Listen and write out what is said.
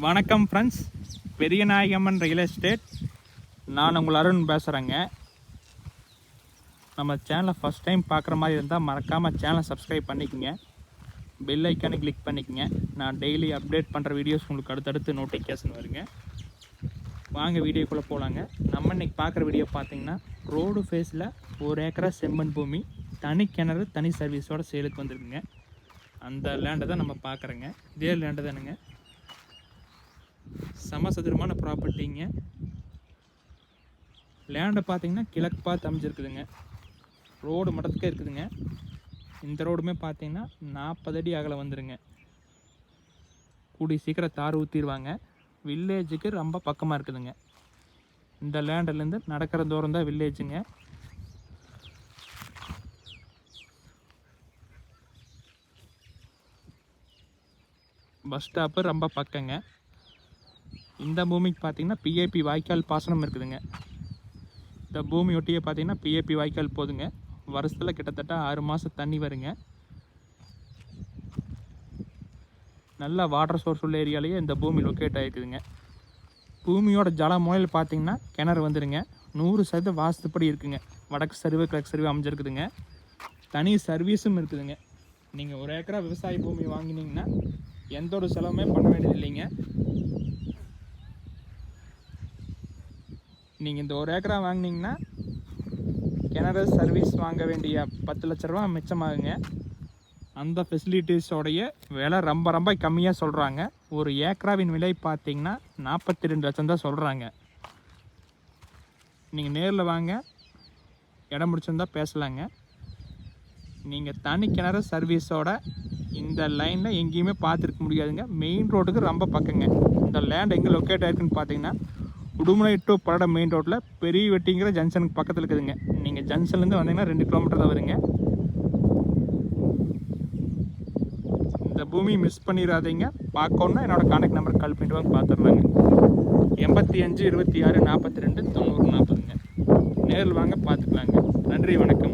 வணக்கம் friends Periyanayagamman real estate நான் உங்கள் அருண் பேசுகிறேங்க நம்ம சேனலை ஃபஸ்ட் டைம் பார்க்குற மாதிரி இருந்தால் மறக்காமல் சேனலை சப்ஸ்கிரைப் பண்ணிக்கோங்க. பெல் ஐக்கானு கிளிக் பண்ணிக்கோங்க. நான் டெய்லி அப்டேட் பண்ணுற வீடியோஸ் உங்களுக்கு அடுத்தடுத்து நோட்டிஃபிகேஷன் வருங்க. வாங்க வீடியோக்குள்ளே போகலாங்க நம்ம இன்னைக்கு பார்க்குற வீடியோ பார்த்தீங்கன்னா ரோடு ஃபேஸில் ஒரு ஏக்கரா செம்மண் பூமி தனி கிணறு தனி சர்வீஸோட சேலுக்கு வந்திருக்குங்க. அந்த லேண்டை தான் நம்ம பார்க்குறோங்க. இதே லேண்டு தானுங்க. சமசதுரமான ப்ராப்பர்ட்டிங்க லேண்டை பார்த்தீங்கன்னா கிழக்கு பார்த்து அமைஞ்சிருக்குதுங்க. ரோடு மட்டத்துக்கே இருக்குதுங்க. இந்த ரோடுமே பார்த்தீங்கன்னா நாற்பது அடி அகல வந்துடுங்க கூடி சீக்கிரம் தார் ஊற்றிடுவாங்க வில்லேஜுக்கு ரொம்ப பக்கமாக இருக்குதுங்க. இந்த லேண்டிலேருந்து நடக்கிற தூரம் தான் வில்லேஜுங்க பஸ் ஸ்டாப்பு ரொம்ப பக்கங்க. இந்த பூமிக்கு பார்த்தீங்கன்னா பிஏபி வாய்க்கால் பாசனம் இருக்குதுங்க. இந்த பூமி ஒட்டியே பார்த்தீங்கன்னா பிஏபி வாய்க்கால் போதுங்க. வருஷத்தில் கிட்டத்தட்ட ஆறு மாதம் தண்ணி வருங்க. நல்ல வாட்டர் சோர்ஸ் உள்ள ஏரியாலேயே இந்த பூமி லொக்கேட் ஆகிருக்குதுங்க பூமியோட ஜல முறையில் பார்த்தீங்கன்னா கிணறு வந்துடுங்க நூறு சதவீத வாஸ்துப்படி இருக்குதுங்க வடக்கு சரிவு கிழக்கு சரிவு அமைஞ்சிருக்குதுங்க. தனி சர்வீஸும் இருக்குதுங்க. நீங்கள் ஒரு ஏக்கரா விவசாய பூமி வாங்கினீங்கன்னா எந்த ஒரு செலவுமே பண்ண வேண்டியது இல்லைங்க நீங்கள் இந்த ஒரு ஏக்கரா வாங்கினீங்கன்னா கிணறு சர்வீஸ் வாங்க வேண்டிய பத்து லட்ச ரூபா மிச்சமாகுங்க. அந்த ஃபெசிலிட்டிஸோடைய விலை ரொம்ப ரொம்ப கம்மியாக சொல்கிறாங்க ஒரு ஏக்கராவின் விலை பார்த்தீங்கன்னா நாற்பத்தி ரெண்டு லட்சம் தான் சொல்கிறாங்க நீங்கள் நேரில் வாங்க. இடம் முடிச்சிருந்தா பேசலாங்க. நீங்கள் தனி கிணறு சர்வீஸோட இந்த லைனில் எங்கேயுமே பார்த்துருக்க முடியாதுங்க. மெயின் ரோட்டுக்கு ரொம்ப பக்கங்க. இந்த லேண்ட் எங்கே லொக்கேட் ஆயிருக்குன்னு பார்த்தீங்கன்னா உடுமலை டு பரட மெயின் ரோட்டில் பெரிய வெட்டிங்கிற ஜங்ஷனுக்கு பக்கத்தில் இருக்குதுங்க. நீங்கள் ஜங்ஷன்லேருந்து வந்தீங்கன்னா ரெண்டு கிலோமீட்டர் தான் வருங்க. இந்த பூமி மிஸ் பண்ணிடாதீங்க. பார்க்கணுன்னா என்னோடய கான்டாக்ட் நம்பர் கால் பண்ணிட்டு வாங்க பார்த்துடலாங்க எண்பத்தி அஞ்சு இருபத்தி ஆறு நாற்பத்தி ரெண்டு தொண்ணூறு நாற்பதுங்க. நேரில் வாங்க பார்த்துக்கலாங்க. நன்றி வணக்கம்.